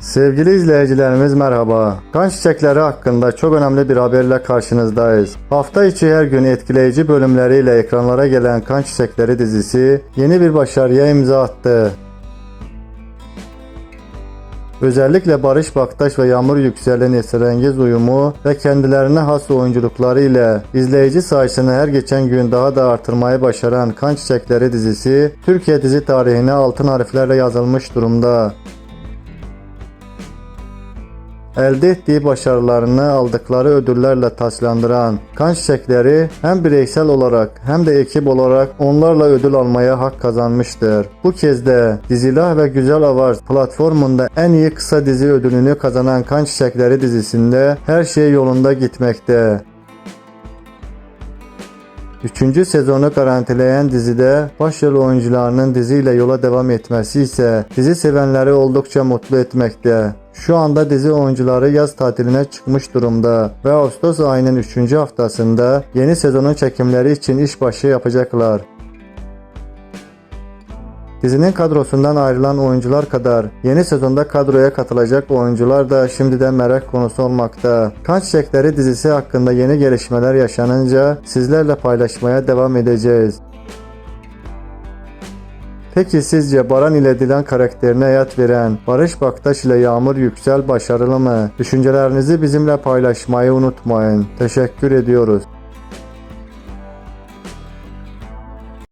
Sevgili izleyicilerimiz merhaba. Kan çiçekleri hakkında çok önemli bir haberle karşınızdayız. Hafta içi her gün etkileyici bölümleriyle ekranlara gelen Kan Çiçekleri dizisi yeni bir başarıya imza attı. Özellikle Barış Baktaş ve Yağmur Yüksel'in esrengiz uyumu ve kendilerine has oyunculukları ile izleyici sayısını her geçen gün daha da artırmayı başaran Kan Çiçekleri dizisi Türkiye dizi tarihine altın harflerle yazılmış durumda. Elde ettiği başarılarını aldıkları ödüllerle taçlandıran Kan Çiçekleri hem bireysel olarak hem de ekip olarak onlarla ödül almaya hak kazanmıştır. Bu kez de Dizilah ve Güzel Avarz platformunda en iyi kısa dizi ödülünü kazanan Kan Çiçekleri dizisinde her şey yolunda gitmekte. Üçüncü sezonu garantileyen dizide başrol oyuncularının diziyle yola devam etmesi ise dizi sevenleri oldukça mutlu etmekte. Şu anda dizi oyuncuları yaz tatiline çıkmış durumda ve Ağustos ayının 3. haftasında yeni sezonun çekimleri için işbaşı yapacaklar. Dizinin kadrosundan ayrılan oyuncular kadar yeni sezonda kadroya katılacak oyuncular da şimdiden merak konusu olmakta. Kan Çiçekleri dizisi hakkında yeni gelişmeler yaşanınca sizlerle paylaşmaya devam edeceğiz. Peki sizce Baran ile Dilan karakterine hayat veren Barış Baktaş ile Yağmur Yüksel başarılı mı? Düşüncelerinizi bizimle paylaşmayı unutmayın. Teşekkür ediyoruz.